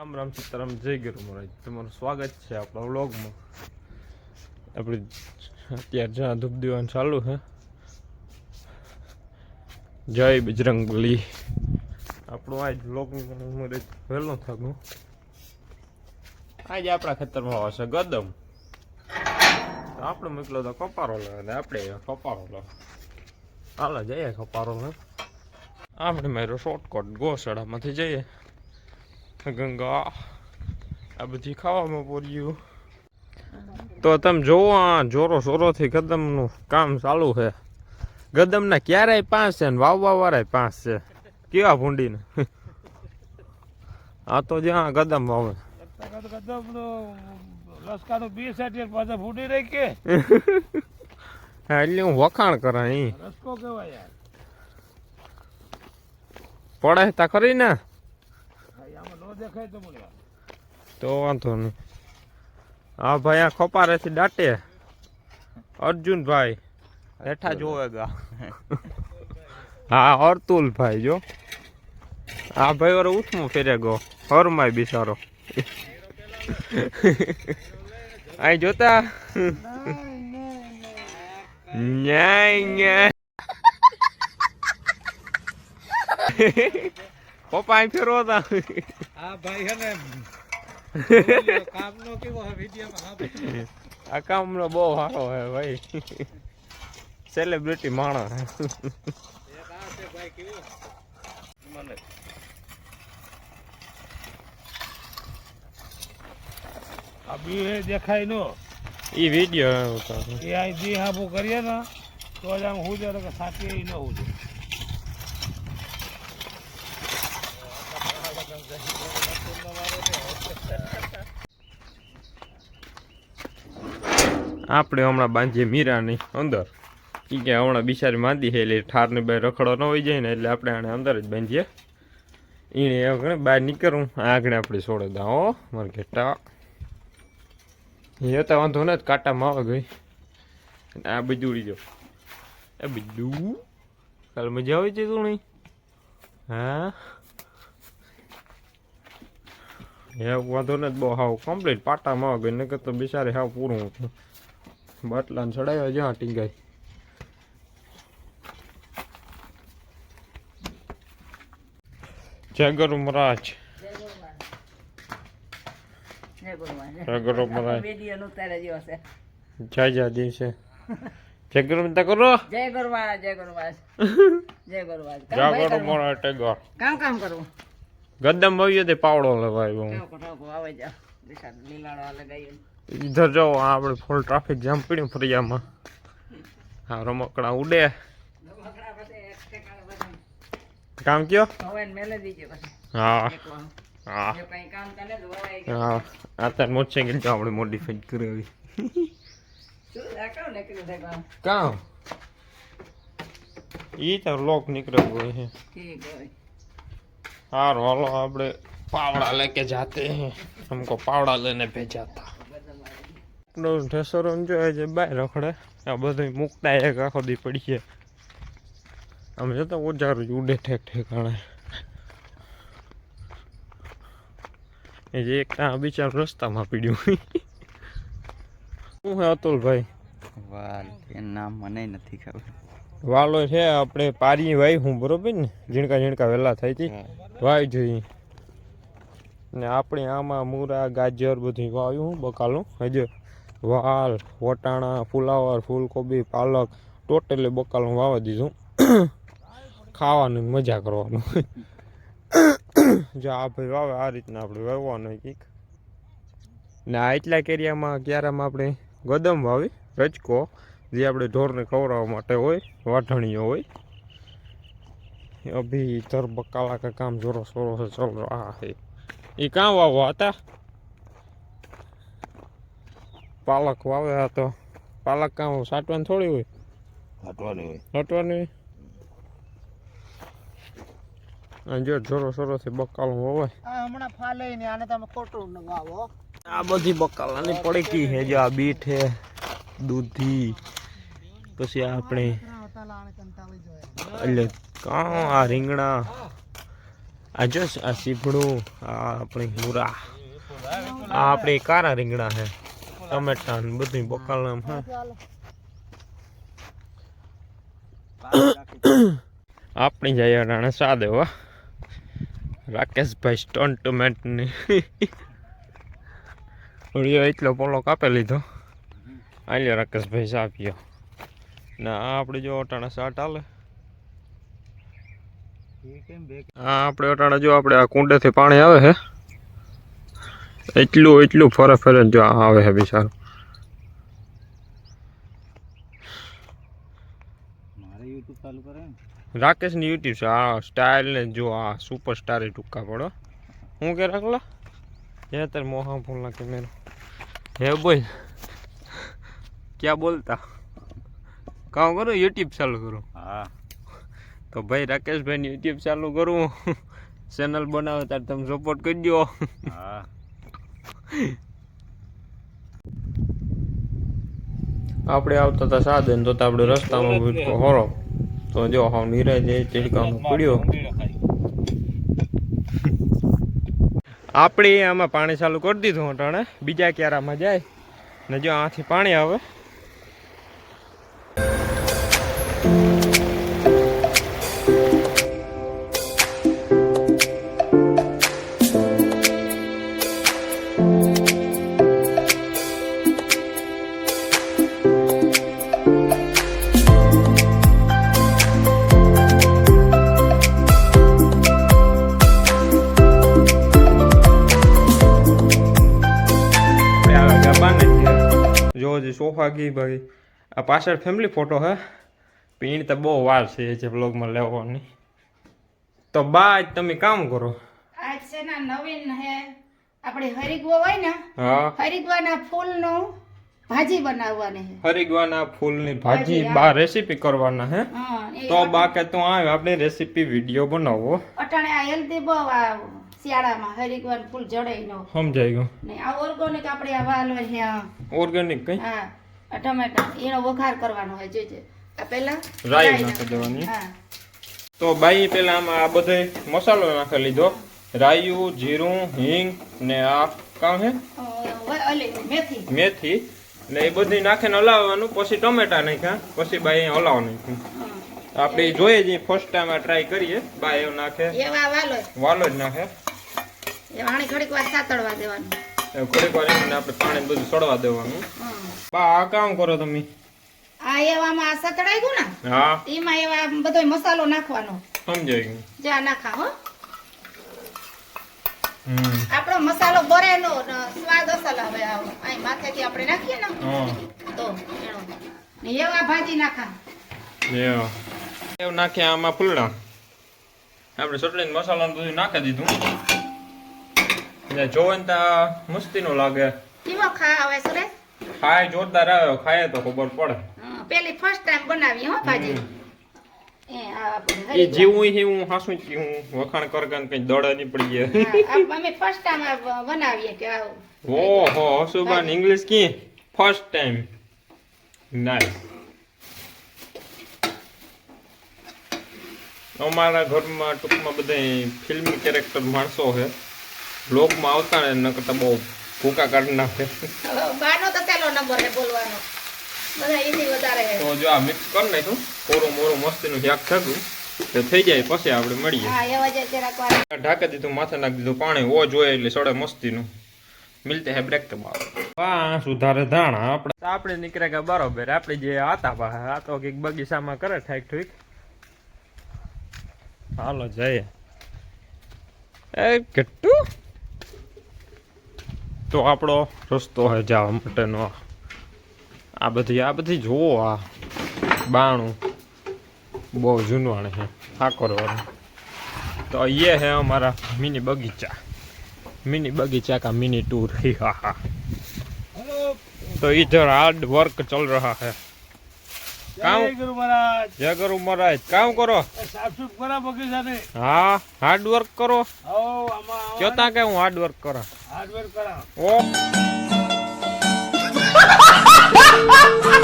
રામ રામ સીતારામ, જય ગરુ મહારાજ. તમારું સ્વાગત છે આપણા વ્લોગમાં. આપણે અત્યારે જ્યાં ધૂપ દીવાનું ચાલુ છે. જય બજરંગલી આપણું આજ વ્લોગનું વહેલું થયું આજે આપણા ખેતરમાં આવશે ગદમ. આપણે મોકલો તો કપારો લે અને આપણે કપારો લે. હાલો જઈએ કપારો લે. આપણે મારો શોર્ટકટ ગોસડામાંથી જઈએ. ગંગા આ બધી ખાવામાં પડ્યું તો તમે જોવો આ જોરો સોરોથી ગદમનું કામ ચાલુ છે. ગદમના ક્યારેય પાંચ છે ને વાવવા વાળાય પાંચ છે. કેવા ભૂંડીને? આ તો જ્યાં ગદમ વાવે. રસકાનું બી સાટી પાછા ફૂટી રહી કે હા એટલે હું વખાણ કરા અહીં રસકો પડે તા ખરી ને? તો વાંધો નહીં. હા ભાઈ આ ખપારેથી દાટે અર્જુનભાઈ. હેઠા જોવેગા હા અર્તુલ ભાઈ જો. આ ભાઈ વાળો ઉઠમું ફેરે ગયો. હરમાય બિચારો. અહીં જોતા? ન્યાય ન્યાય. પપ્પા અહીં ફેરવો હતા હા ભાઈ હે ને કામનો કેવો હે વિડીયોમાં? આ કામનો બહુ સારો હે ભાઈ. સેલિબ્રિટી માણસ. હે. ભાઈ કેવો મને આ બી દેખાય નો. ઈ વીડિયો એ આ જી હાબુ કરીએ ને તો જ આમ હું કે સાચી ન હું આપણે હમણાં બાંધીએ મીરાની અંદર. એ કે હમણાં બિચારી માંદી છે, એટલે ઠારની બે રખડો ન હોય જાય ને, એટલે આપણે આને અંદર જ બાંધીએ. એને આગળ બહાર નીકળું. આગળ આપણે છોડે દા, હો, મારે ઘેટા. એ તો વાંધો ને કાંટામાં આવે ગઈ. આ બધું ઉડી જાઓ એ બધું? કાલ મજા આવી છે તું નહીં? હા? એ વાંધો ને બહુ હાવ કમ્પ્લીટ પાટામાં આવે ગઈ, નકર તો બિચારે હાવ પૂરું હતું. બાટલાને ચડાવ્યા જ્યાં ટીંગાઈ જય ગુરુ મહારાજ. જય ભગવાન જય ગુરુ મહારાજ. વીડિયો નું તારે જેવો છે. જય જય દિવસે. જય ગુરુ મિતા કરો. જય ગુરુવાળા જય ગુરુવાળ જય ગુરુવાળ જય ગુરુ મહારાજ. ટેગર કામ કામ કરવું? ગદ્દમ ભવ્ય તે પાવડો લેવાય હું આવે લીલાડો इधर जाओ आप फुल ट्राफिक जाम पीड़ियों फिर जाम हाँ रमकड़ा उड़े। काम क्यों? हाँ। हाँ। हाँ। आता मोचे के जाओ अपने मॉडिफाइड करो अभी काम ये तो लॉक निकल गए हैं। हाँ वालों आप पावड़ा लेके जाते हैं। हमको पावड़ा लेने भेजा था નો ઠેસરો જો છે બાય રખડે. આ બધું મુકતા એક આખો દી પડી છે. આમ જતા ઓજાર ઉડે ઠેક ઠેકાણે. એ જે એક આ બિચાર રસ્તામાં પીડ્યું. શું હે અતુલભાઈ? વાલ એ નામ મને નથી ખબર. વાલો છે આપણે પારી વાઈ હું બરોબર ને? ઝીણકા ઝીણકા વહેલા થઈ હતી વાવી જોઈએ ને આપણે આમાં મૂરા ગાજર બધું વાવ્યું બકાલું. હજુ વાલ, વટાણા, ફુલાવર, ફૂલકોબી, પાલક, ટોટલી બકાલું વાવા દીધું ખાવાની મજા કરવાનું. જો આ ભાઈ વાવે, આ રીતના આપણે વાવવાનું કંઈક. ને આ એટલા કેરિયામાં ક્યારેમાં આપણે ગદમ વાવી રચકો જે આપણે ઢોરને ખવડાવવા માટે હોય, વાઢણીઓ હોય. અભી ધર બકાલા કે કામ જોરો સોરો ચલો આ એ કાં વાવવા હતા? પાલક વાવ્યા તો. પાલક કામ સાટવાની થોડી હોય? હટવાની હોય. હટવાની અને જો જોરો સોરોથી બકાલ હોય આ હમણાં ફાલે ને આને તમે ખોટું ન વાવો. આ બધી બકાલાની પડકી છે જો આ બીટ છે દૂધી પછી આ આપણે એટલે કાં આ રીંગણા આ જો આ સીભડું આ આપણી મૂરા. આ આપણી કારા રીંગણા છે. ટમેટા ને બધું બકાલ હા. આપણી જાય અટાણે સાદે હો. રાકેશભાઈ સ્ટોન ટમેટની ઓળિયો એટલો પોલો કાપી લીધો. આલ્યો રાકેશભાઈ સા પીયો ને આ આપણે જો અટાણા સાટ હાલે આ આપણે અટાણા જો આપણે આ કુંડેથી પાણી આવે છે એટલું એટલું ફરે ફરે જો આવે છે બિચારો. રાકેશની યુટ્યુબ છે. આ સ્ટાઇલ ને જો આ સુપર સ્ટાર એ ટૂંકા પડો હું. કે રાખલા? હે તાર મોહા ફોનના કેમેરો હે બોલ. ક્યાં બોલતા? કામ કરો યુટ્યુબ ચાલુ કરું. હા. તો ભાઈ રાકેશભાઈની યુટ્યુબ ચાલુ કરું. ચેનલ બનાવે ત્યારે તમે સપોર્ટ કરી દો હા. આપણે આવતા હતા સાધન, તો આપણે રસ્તામાં હોરો. તો જો હા નીરજ એ ચીડકામાં પડ્યો. આપણે આમાં પાણી ચાલુ કરી દીધું અટાણે બીજા ક્યારામાં જાય. ને જો, આથી પાણી આવે. પાછળ ફેમિલી ફોટો હે. પીણ તો બહુ વાર છે જે બ્લોગમાં લેવાની. તો બા આજ તમે કામ કરો? આજ છે ને નવીન હે આપણે હરિગવો હોય ને હા. હરિગવાના ફૂલનો ભાજી બનાવવાની હે. હરિગવાના ફૂલની ભાજી બા રેસીપી કરવાના હે. હા તો બા કે તું આવે આપણે રેસીપી વીડિયો બનાવો. અટાણે આ હેલ્ધી બહુ શિયાળામાં હરિગવાન ફૂલ જડે નો સમજાઈ ગયું. ને આ ઓર્ગોનિક આપણે આ વાલ ઓર્ગેનિક કઈ? હા. આ ટમેટા. એનો વઘાર કરવાનો હોય જે આ પહેલા રાઈ નાખી દેવાની. હા. તો બાઈ પેલા આમાં આ બધે મસાલો નાખી લીધો. રાયું જીરું હિંગ ને આ કામ હે? મેથી. મેથી. એટલે એ બધી નાખીને હલાવવાનું પછી ટમેટા નાખ્યા. પછી બાઈ હલાવ નાખ્યું. આપણે જોઈએ જે ફર્સ્ટ ટાઈમ આ ટ્રાય કરીએ. બા એવું નાખે. એવા વાલો વાલો જ નાખે. એ વાણી ઘડીક વાર સાતળવા દેવાનું. ઘડીક વાર આપણે પાણી બધું સડવા દેવાનું. બા આ કામ કરો તમે. આ એવામાં આ સતળાઈ ગયું ને? હા. એમાં એવા બધો મસાલો નાખવાનો. સમજાઈ ગયું જા નાખા હો. આપણો મસાલો બરેનો ને સ્વાદ અસલ આવે આવો. અહીં માથેથી આપણે નાખીએ ને તો ને એવા ભાજી નાખા. એવા એવું નાખ્યા આમાં ફૂલડા. આપણે ચટણી ને મસાલા બધું નાખી દીધું. એટલે જોવે ને ત્યાં મસ્તીનું લાગે. કેવો ખા આવે સુરેશ? ખાય જોરદાર આવ્યો ખાય તો ખબર પડે. પેલી ફર્સ્ટ ટાઈમ બનાવી હો ભાજી. એ જીવું હી હું હાસું કે હું વખાણ કર કર કઈ દડે નહીં પડી ગયા. અમે ફર્સ્ટ ટાઈમ બનાવીએ કે ઓ હો હસુબાન ઇંગ્લિશ કી ફર્સ્ટ ટાઈમ નાઈસ અમારા ઘરમાં ટૂંકમાં બધા ફિલ્મી કેરેક્ટર માણસો છે. બ્લોગમાં આવતા ને નકર તો બહુ ભૂકા કાઢી નાખે. નંબર હે બોલવાનો. બધા એથી વધારે તો જો આ મિક્સ કરી નાખ્યું. કોરું મોરું મસ્તીનું શાક થતું તો થઈ જાય પછી આપણે મળીએ. હા એવા જ જરાક વાર ઢાંકી દીધું માથે નાખી દીધું પાણી ઓ જોઈએ એટલે સડે મસ્તીનું. મિલતે હે બ્રેક કે બાર વાહ સુધારે ધાણા આપણે. આપણે નીકળ્યા કે બરોબર. આપણે જે હતા બા આ તો કંઈક બગીચામાં કરે ઠીક ઠીક. હાલો જઈએ. એ કેટલું? તો આપણો રસ્તો હે જવા માટેનો. આ. આ બધી આ બધી જુઓ આ બાણું બહુ જૂનવાણ છે ઠાકોરવાળું तो ये है हमारा मिनी बगीचा मिनी बगीचा का मिनी टूर ही हा हा तो इधर हार्ड वर्क चल रहा है काम જય ગુરુ મહારાજ जय गुरु महाराज काम करो એ સાફસૂફ કરા બગીચાને हाँ हार्ड वर्क करो આવો આમાં क्यों के हूँ हार्ड वर्क करा હાર્ડવેર કરા ओ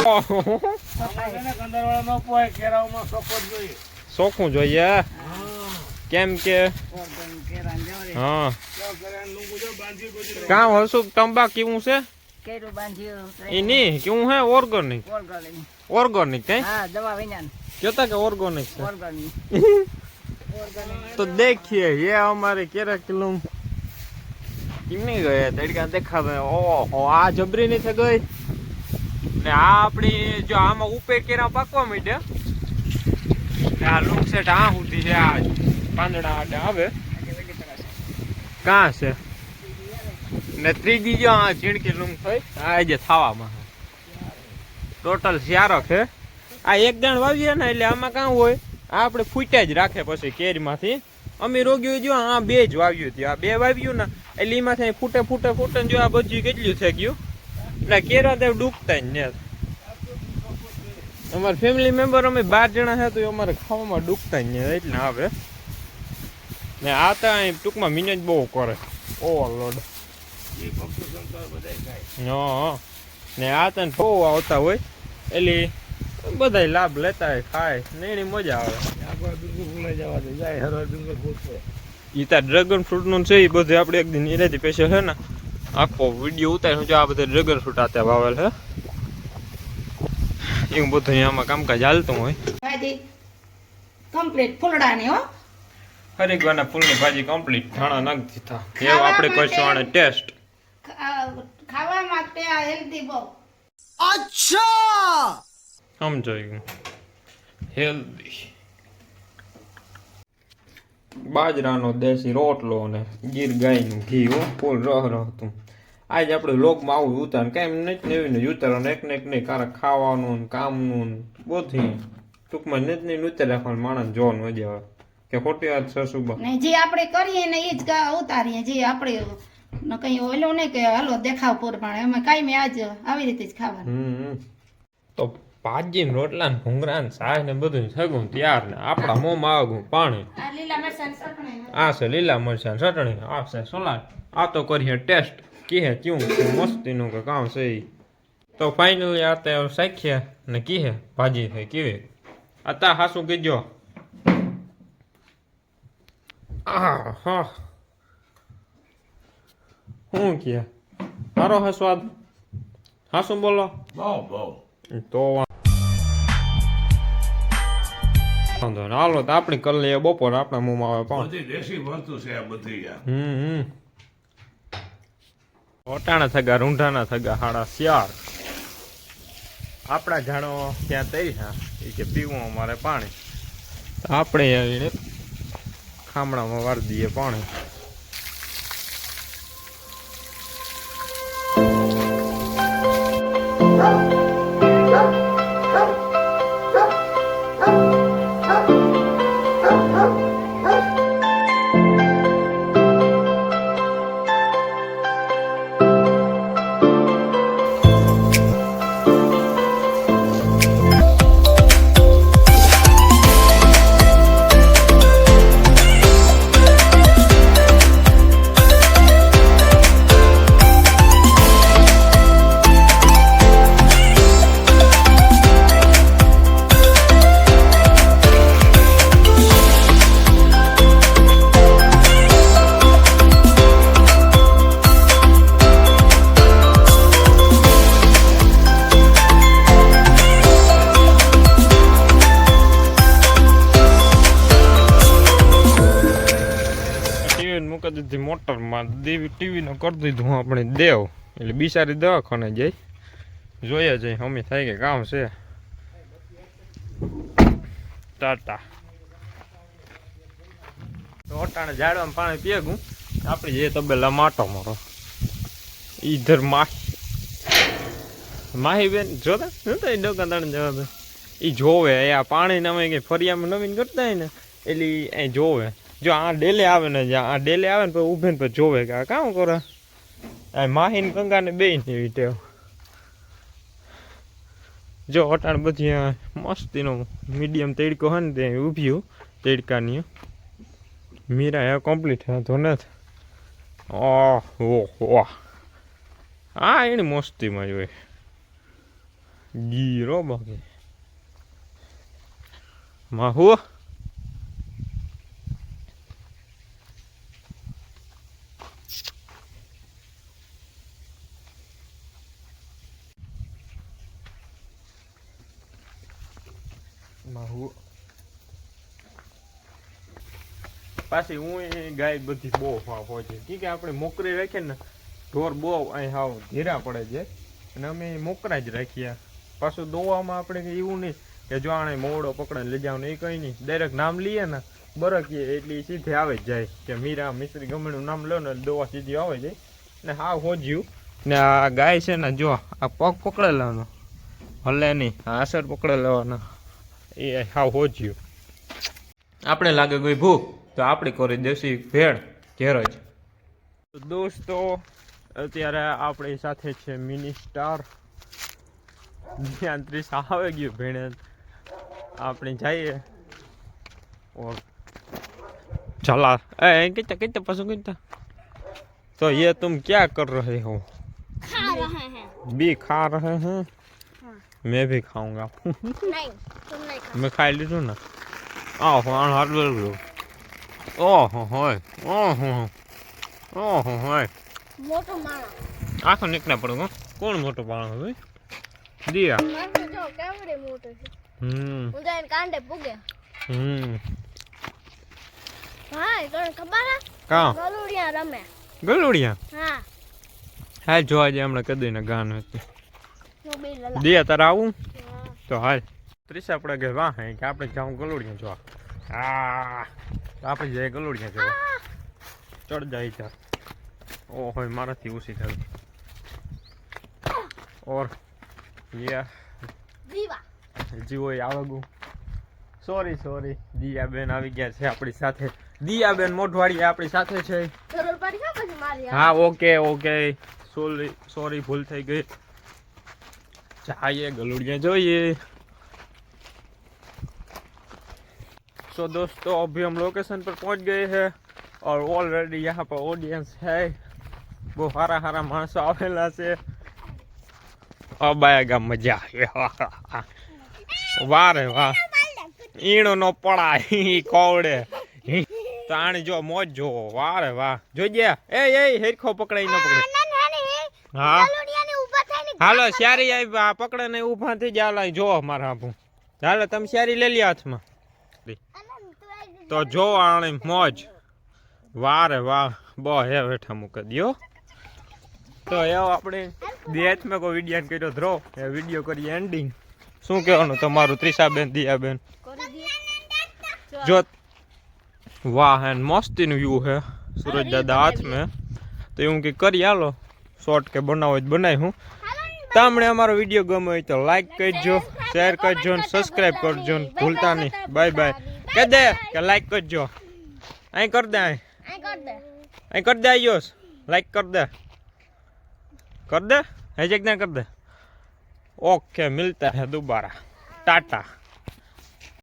આમાં છે ને કંદરવાળા નો પોય કેરાવમાં સપોર્ટ જોઈએ શોખું જોઈએ હા કેમ કે હા જો કરે લુંગુ જો બાંધી બધી કાં હસુક તંબા કેવું છે કેરું બાંધ્યું એ નહીં કેવું હે ઓર્ગોનિક ઓર્ગોનિક ઓર્ગોનિક કઈ હા દવા વિજ્ઞાન કહેતા કે ઓર્ગોનિક છે ઓર્ગોનિક तो देखिए ये हमारे केरा किलो किमने गए તડકા દેખાવે ઓહો આ જબરી ની થઈ ગઈ ને આ આપણી જો આમાં ઉપે કેરા પાકવા માંડ્યા. આ લુક સેટ આ સુધી છે આ પાંદડા આડે આવે કાં છે? ને ત્રીજી જો આ ઝીણકી લૂંગ થઈ, આ જે થાવામાં. ટોટલ શિયારો છે. આ એક દાણ વાવીએ ને એટલે આમાં કાં હોય? આ આપણે ફૂટ્યા જ રાખે પછી કેરીમાંથી. અમે રોગ્યું જો આ બે જ વાવ્યું હતું. આ બે વાવ્યું ને એટલે એમાંથી ફૂટે ફૂટે ફૂટે જો આ બધું કેટલું થઈ ગયું? એટલે કેરા તે ડૂબતા જ ને અમારા ફેમિલી મેમ્બર અમે બાર જણા છે, તો અમારે ખાવામાં ડૂબતા જ ને એટલે આવે. ને આ તો અહીં ટૂંકમાં મિનેજ બહુ કરે. ઓવરલોડ બધા ને આ તને બહુ આવતા હોય. એટલે બધાય લાભ લેતા હોય, ખાય. ને એની મજા આવે. ઈ તાર ડ્રેગન ફ્રૂટનું છે એ બધું આપણે એક દિન એનાથી સ્પેશિયલ છે ને આખો વીડિયો ઉતાર્યો. છે આ બધા ડ્રેગન ફ્રૂટ આતે વાવેલ છે એવું બધું આમાં કામકાજ હાલતું હોય. ભાજી કમ્પ્લીટ ફૂલડાની હો. હરિગવાના ફૂલની ભાજી કમ્પ્લીટ ધાણા નાખ દીધા. એવું આપણે કરશું આને ટેસ્ટ ખાવા માટે આ હેલ્ધી બહુ. સમજાઈ ગયું. હેલ્ધી બાજરાનો દેશી રોટલો અને ગીર ગાયનું ઘી હો. ફૂલ રહ રહ હતું. આજે આપણે લોકમાં આવું ઉતાર કાંઈ નથી નવી જ ઉતારવાનું એક ને એક નહીં કારક ખાવાનું ને કામનું ને બધું ટૂંકમાં નથી નહીં ઉતાર રાખવાનું માણસ જોવાનું મજા હવે કે ખોટી વાત છે સુબા ને જે આપણે કરીએ ને એ જ કા- ઉતારીએ જે આપણે ન કઈ ઓલો નહીં કે હાલો દેખાવ પ્રમાણે એમાં કાંઈ આજ આવી રીતે જ ખાવાનું. તો ભાજી ને રોટલા ને ભૂંગરા ને સાસ ને બધું સગું ત્યાર ને આપણા મોંમાં આગું પાણી. આ છે લીલા મરચાં ચટણી આ છે સોલા આ તો કરીએ ટેસ્ટ. કીહે ક્યું છે મસ્તીનું કે કામ છે તો ફાઇનલી આ તે શાખ્યા ને કીહે ભાજી થઈ કેવી આ તા હાસું કીજો આ હા શું કે સારો હા સ્વાદ હાસું બોલો બહુ બહુ તો વાંધો નહીં. હાલો તો આપણી કરી લઈએ બપોર આપણા મોંમાં આવે પણ બધી દેશી વસ્તુ છે આ બધી હમ હમ ઓટાણા થગા રૂંઢાના થગા, હાડા શિયાર આપણા જાણો ત્યાં તરી હા એ કે પીવું અમારે પાણી. આપણે આવીને ખામણામાં વાર દઈએ પાણી. ટીવી દીધી મોટરમાં. દેવી ટીવીનો કરી દીધું આપણે દેવ. એટલે બિચારી દવાખાને જઈ જોઈએ જઈ અમે થાય કે કામ છે. ટાટા. તો અટાણે ઝાડવામાં પાણી પીએગું આપણે જે તબેલા માટો મારો. ઈધર માહી. માહી બેન જોતા જોતા એ દુકાનદાર જવા એ જોવે આ પાણી અમે કંઈ ફરિયામાં નવીન કરતા હોય ને, એટલે એ જોવે. જો આ ડેલે આવે ને આ ડેલે આવે ને પછી ઊભે ને પછી જોવે કે આ કામ કરે. આ માહી ને કંગાને બે એવી ટેવ. જો અટાણ બધી મસ્તીનો મીડિયમ તેડકો હોય ને ત્યાં ઊભ્યું, તેડકાની. મીરા એ કમ્પ્લીટ હતો તો નથી. ઓહ ઓહ હા એની મસ્તીમાં જ હોય ગીરો બાકી માં હું માં હું પાછી હું ગાય બધી બહુ હોય છે. કે આપણે મોકરી રાખીએ ને, ઢોર બહુ અહીં હાવ ધીરા પડે છે. અને અમે મોકરા જ રાખીએ. પાછું દોવામાં આપણે એવું નહીં કે જો આણે મોવડો પકડે લઈ જવાનું, એ કંઈ નહીં. ડાયરેક્ટ નામ લઈએ ને, બરકીએ એટલે સીધી આવે જ જાય. કે મીરા, મિસ્ત્રી ગમેનું નામ લો ને, દોવા સીધી આવે જાય ને હા હોજ્યું. ને આ ગાય છે ને, જો, આ પગ પકડે લેવાનો હલે નહીં, આ અસર લેવાના એ હા હોજ્યું. આપણે લાગે કોઈ ભૂખ. તો આપણે કરી દેશી ભેળ ઘેર જ તો દોસ્તો અત્યારે આપણી સાથે છે મિની સ્ટાર ત્રીસ આવે ગયું ભેણે આપણે જઈએ और चला ए कितना कितना पसंद कितना तो ये तुम क्या कर रहे हो खा रहे हैं भी खा रहे हैं मैं भी खाऊंगा नहीं तुम नहीं खा मैं खाई લીધું ને ઓહો આણ હાથ બેઠું ઓહો હોય ઓહો ઓહો હોય મોટો માણસ આખો નીકળ્યા પડે. કોણ મોટો પાણો ભાઈ દિયા. માણસ જો કેવડે મોટો છે હમ. એને કાંડે પૂગે. હમ. હા તને ખબર હે? કા? ગલુડિયા રમે. ગલુડિયા? હા. હાલ જોવા જાય હમણાં કદી ને ગાન હતું. દિયા તારે આવું? તો હાલ. ત્રીસ આપણે કે વાહ કે આપણે જાઉં ગલુડિયા જોવા. આ. આપણે જાય ગલોડિયા જવા ચડ જાય ત્યાં. હોય મારાથી ઊંચી થાય. ઓર યા. જીવા જીવો આવગું. સોરી સોરી દિયાબેન આવી ગયા છે આપણી સાથે. દિયાબેન મોઢવાડી આપણી સાથે છે. હા ઓકે ઓકે. સોરી સોરી ભૂલ થઈ ગઈ. ચાહીએ ગલુડિયા જોઈએ. सो दोस्तों अभी हम लोकेशन पर पहुंच गए हैं और ऑलरेडी यहाँ पर ऑडियंस है બહુ સારા સારા માણસો આવેલા છે अब आएगा मजा વાહ રે વાહ ઈણો નો પડાય ઈ કોવડે તો આને જો મોજ જો વાહ રે વાહ જોજે એ એ હેરખો પકડાઈ ન પકડે હા ગલુડિયાની ઊભા થઈને હાલો શિયારી આવી આ પકડે ને ઊભા થઈ ગયા હાલો અહીં જો મારા હાપું હાલો તમે શિયારી લઈ લ્યો હાથમાં તો જો આણી મોજ. વારે વાહ. બો હે બેઠા મૂકી દો તો એવો આપણે દેહમાં કોઈ વીડિયો કર્યો ધ્રો. એ વીડિયો કરી એન્ડિંગ શું કહેવાનું તમારું ત્રિષાબેન, દિયાબેન? જો. વાહ, હે, મસ્તીનું વ્યૂ હે. સુરજ દાદા હાથ મેં તો એવું કે કરી હાલો. શોર્ટ કે બનાવો જ બનાવી હું. તમને અમારો વીડિયો ગમે હોય તો લાઈક કરજો શેર કરજો ને સબસ્ક્રાઈબ કરજો ને ભૂલતા નહીં. બાય બાય કે દે કે લાઈક કરજો. અહીં કર દે અહીં. કર દે. આવ્યો લાઈક કર દે. કર દે? હેજેક ના કર દે. ઓકે મિલતા હે દુબારા. ટાટા.